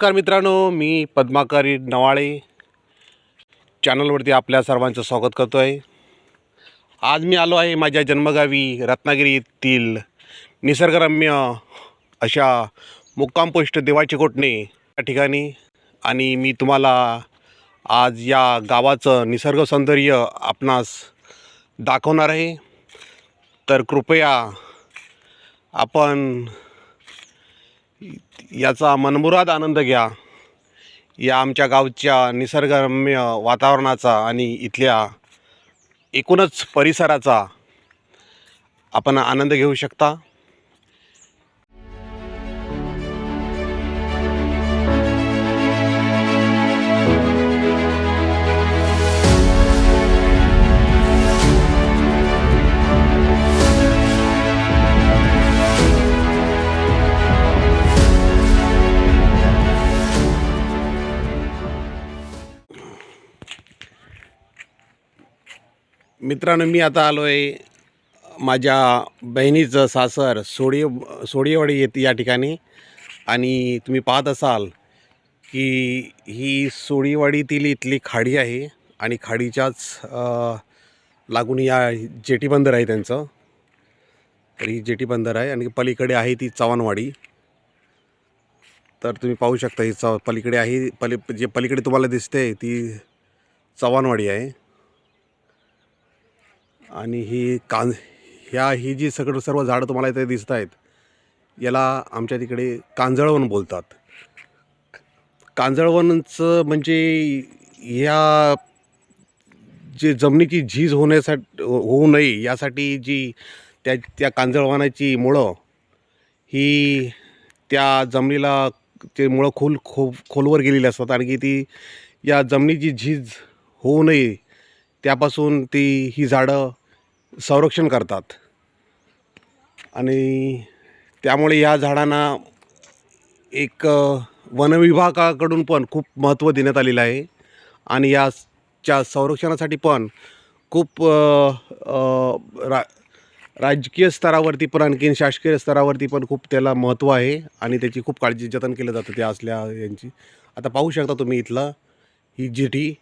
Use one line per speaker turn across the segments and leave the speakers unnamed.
नमस्कार मित्रांनो मी पद्माकरी नवाळे. चॅनलवरती आपल्या सर्वांचं स्वागत करतो आहे आज मी आलो आहे माझ्या जन्मगावी रत्नागिरीतील निसर्गरम्य अशा मुक्काम पोस्ट देवाचे कोटणे या ठिकाणी. आणि मी तुम्हाला आज या गावाचं निसर्ग सौंदर्य आपणास दाखवणार आहे. तर कृपया आपण याचा मनमुराद आनंद घ्या. या आमच्या गावच्या निसर्गरम्य वातावरणाचा आणि इथल्या एकूणच परिसराचा आपण आनंद घेऊ शकता. मित्रांनो मी आता आलो आहे माझ्या बहिणीचं सासर सोडी सोडीवाडी येते या ठिकाणी. आणि तुम्ही पाहत असाल की ही सोडीवाडीतील इथली खाडी आहे आणि खाडीच्याच लागून या जेटी बंदर आहे त्यांचं. तर ही जेटी बंदर आहे आणि पलीकडे आहे ती चव्हाणवाडी. तर तुम्ही पाहू शकता ही चव पलीकडे आहे पली जे पलीकडे तुम्हाला दिसते ती चव्हाणवाडी आहे. आणि ही कां ह्या ही जी सगळं सर्व झाडं तुम्हाला इथे दिसत आहेत याला आमच्या तिकडे कांजळवन बोलतात. कांजळवनचं म्हणजे ह्या जे जमिनीची झीज होण्यासाठी होऊ नये यासाठी जी त्या त्या कांजळवनाची मुळं ही त्या जमिनीला ते मुळं खोल खो खोलवर गेलेली असतात. आणि की ती या जमिनीची झीज होऊ नये त्यापासून ती ही झाडं संरक्षण करतात. आणि त्यामुळे या झाडांना एक वनविभागाकडून पण खूप महत्त्व देण्यात आलेलं आहे. आणि याच्या संरक्षणासाठी पण खूप रा राजकीय स्तरावरती पण आणखीन शासकीय स्तरावरती पण खूप त्याला महत्त्व आहे. आणि त्याची खूप काळजी जतन केलं जातं त्या असल्या यांची. आता पाहू शकता तुम्ही इथलं ही जिठी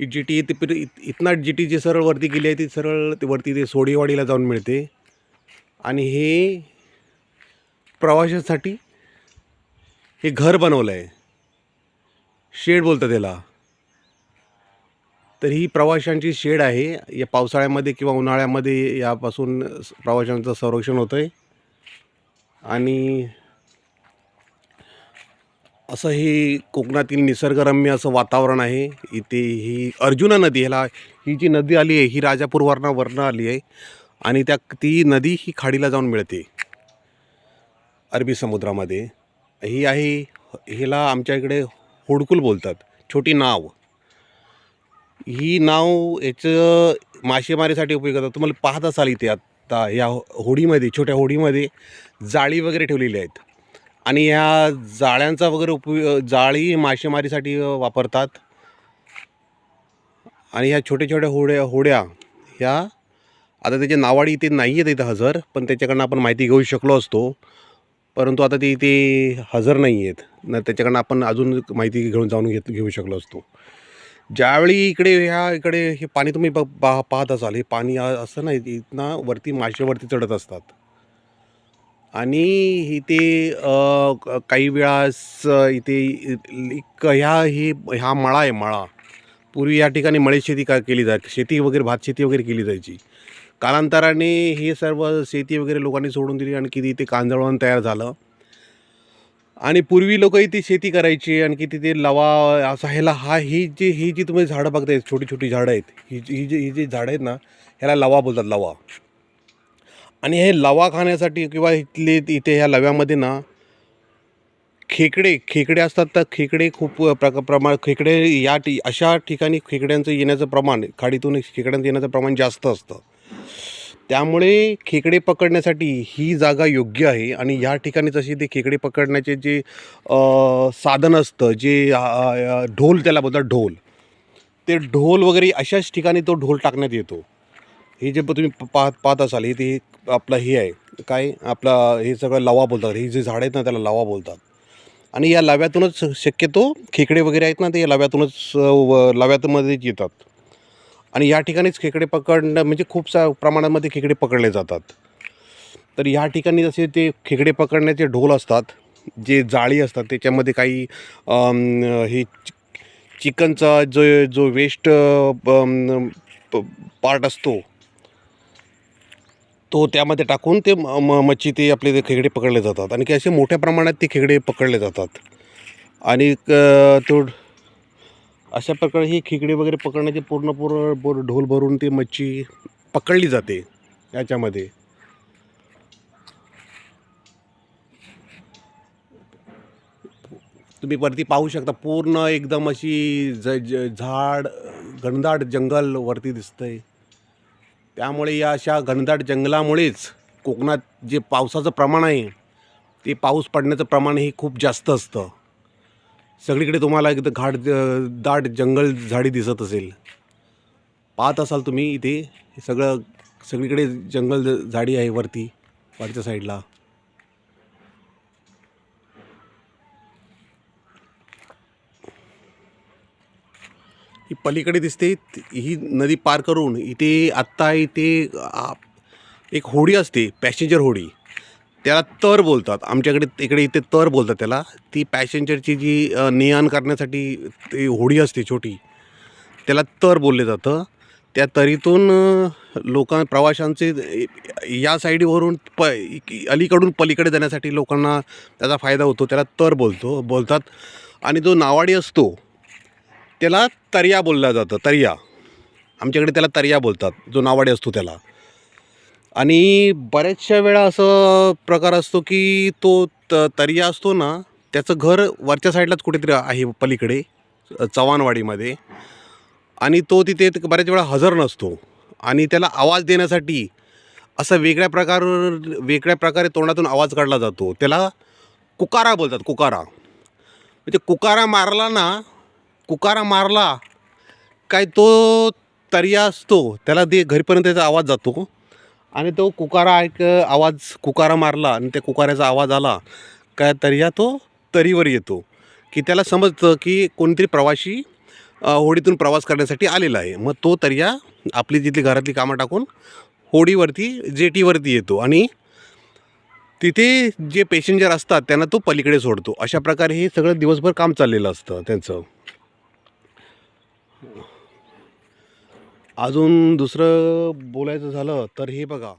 ही जीटी ती पिर- इत- इथना जीटी जी सरळ वरती गेली आहे ती सरळ ते वरती ते सोडेवाडीला जाऊन मिळते. आणि हे प्रवाशांसाठी हे घर बनवलं आहे शेड बोलतं त्याला. तर ही प्रवाशांची शेड आहे. या पावसाळ्यामध्ये किंवा उन्हाळ्यामध्ये यापासून प्रवाशांचं संरक्षण होतं आहे आणि असं हे कोकणातील निसर्गरम्य असं वातावरण आहे. इथे ही अर्जुना नदी ह्याला ही जी नदी आली आहे ही राजापूरवरनं वरनं आली आहे. आणि त्या ती नदी ही खाडीला जाऊन मिळते. अरबी समुद्रामध्ये. ही आहे हिला आमच्या इकडे होडकुल बोलतात. छोटी नाव. ही नाव याचं मासेमारीसाठी उपयोग होतात तुम्हाला पाहत असाल इथे आत्ता या होडीमध्ये छोट्या होडीमध्ये जाळी वगैरे ठेवलेली आहेत. आणि ह्या जाळ्यांचा वगैरे उपयोग जाळी मासेमारीसाठी वापरतात. आणि ह्या छोट्या छोट्या होड्या होड्या ह्या आता त्याच्या नावाडी इथे नाही आहेत इथं हजर पण त्याच्याकडनं आपण माहिती घेऊ शकलो असतो. परंतु आता ते इथे हजर नाही आहेत न त्याच्याकडनं आपण अजून माहिती घेऊन जाऊन घेत घेऊ शकलो असतो. ज्यावेळी इकडे ह्या इकडे हे पाणी तुम्ही प पाहत असाल हे पाणी असं नाही इथनं वरती माशेवरती चढत असतात. आणि इथे काही वेळास इथे एक ह्या ही ह्या मळा आहे मळा. पूर्वी या ठिकाणी मळे शेती का केली जात शेती वगैरे भात शेती वगैरे केली जायची. कालांतराने हे सर्व शेती वगैरे लोकांनी सोडून दिली आणखी तिथे इथे कांजळवण तयार झालं. आणि पूर्वी लोक इथे शेती करायची आणखी तिथे लवा असा ह्याला हा ही जी ही जी तुम्ही झाडं बघताय छोटी छोटी झाडं आहेत ही जी ही जी ही जी झाडं आहेत ना ह्याला लवा बोलतात लवा. आणि हे लवा खाण्यासाठी किंवा इथले इथे ह्या लव्यामध्ये ना खेकडे खेकडे असतात तर खेकडे खूप प्रका प्रमाण खेकडे या टी अशा ठिकाणी खेकड्यांचं येण्याचं प्रमाण खाडीतून खेकड्यांचं येण्याचं प्रमाण जास्त असतं. त्यामुळे खेकडे पकडण्यासाठी ही जागा योग्य आहे आणि या ठिकाणी जशी ते खेकडे पकडण्याचे जे साधन असतं जे ढोल त्याला बोलतात ढोल. ते ढोल वगैरे अशाच ठिकाणी तो ढोल टाकण्यात येतो. हे जे तुम्ही प- पाहत पाहत असाल हे ते आपलं हे आहे काय आपला हे सगळं लवा बोलतात. हे जे झाडं आहेत ना त्याला लवा बोलतात. आणि या लाव्यातूनच शक्यतो खेकडे वगैरे आहेत ना ते या लाव्यातूनच व लाव्यातमध्येच येतात. आणि या ठिकाणीच खेकडे पकडणं म्हणजे खूप सा प्रमाणामध्ये खेकडे पकडले जातात. तर या ठिकाणी जसे ते खेकडे पकडण्याचे ढोल असतात जे जाळी असतात त्याच्यामध्ये काही हे चि- चिकनचा जो जो वेस्ट पार्ट असतो तो त्यामध्ये टाकून ते म- मच्छी ते आपले ते खेकडे पकडले जातात. आणि की असे मोठ्या प्रमाणात ते खेकडे पकडले जातात. आणि क- तो अशा प्रकारे ही खेकडे वगैरे पकडण्याचे पूर्ण पूर्ण पूर ढोल भरून ती मच्छी पकडली जाते याच्यामध्ये. तुम्ही वरती पाहू शकता पूर्ण एकदम अशी ज ज- झाड घनदाट जंगल वरती दिसतंय. त्यामुळे या अशा घनदाट जंगलामुळेच कोकणात जे पावसाचं प्रमाण आहे ते पाऊस पडण्याचं प्रमाण हे खूप जास्त असतं. सगळीकडे तुम्हाला एकदम घाट ज- दाट जंगल झाडी दिसत असेल. पाहत असाल तुम्ही इथे सगळं सगळीकडे जंगल ज- झाडी आहे वरती वरच्या साईडला. ही पलीकडे दिसते ही नदी पार करून इथे आत्ता इथे एक होडी असते पॅसेंजर होडी. त्याला तर बोलतात. आमच्याकडे इकडे इथे तर बोलतात त्याला. ती पॅसेंजरची जी ने आण करण्यासाठी ती होडी असते छोटी त्याला तर बोलले जातं. त्या तरीतून लोकां प्रवाशांचे या साईडवरून प अलीकडून पलीकडे जाण्यासाठी लोकांना त्याचा फायदा होतो. त्याला तर बोलतो बोलतात. आणि जो नावाडी असतो त्याला तरिया बोललं जातं तरिया. आमच्याकडे त्याला तरिया बोलतात जो नावाडे असतो त्याला. आणि बऱ्याचशा वेळा असं प्रकार असतो की तो त तरिया असतो ना त्याचं घर वरच्या साईडलाच कुठेतरी आहे पलीकडे चव्हाणवाडीमध्ये. आणि तो तिथे बऱ्याच वेळा हजर नसतो. आणि त्याला आवाज देण्यासाठी असं वेगळ्या प्रकार वेगळ्या प्रकारे तोंडातून आवाज काढला जातो. त्याला कुकारा बोलतात कुकारा. म्हणजे कुकारा मारला ना कुकारा मारला काय तो तरिया असतो त्याला ते घरीपर्यंत त्याचा आवाज जातो. आणि तो कुकारा ऐक आवाज कुकारा मारला आणि त्या कुकाऱ्याचा आवाज आला काय तरिया तो तरीवर येतो. की त्याला समजतं की कोणतरी प्रवाशी होडीतून प्रवास करण्यासाठी आलेला आहे. मग तो तरिया आपली तिथली घरातली कामं टाकून होडीवरती जेटीवरती येतो. आणि तिथे जे पेसेंजर असतात त्यांना तो पलीकडे सोडतो. अशा प्रकारे हे सगळं दिवसभर काम चाललेलं असतं त्यांचं. अजून दुसरं बोलायचं झालं तर हे बघा.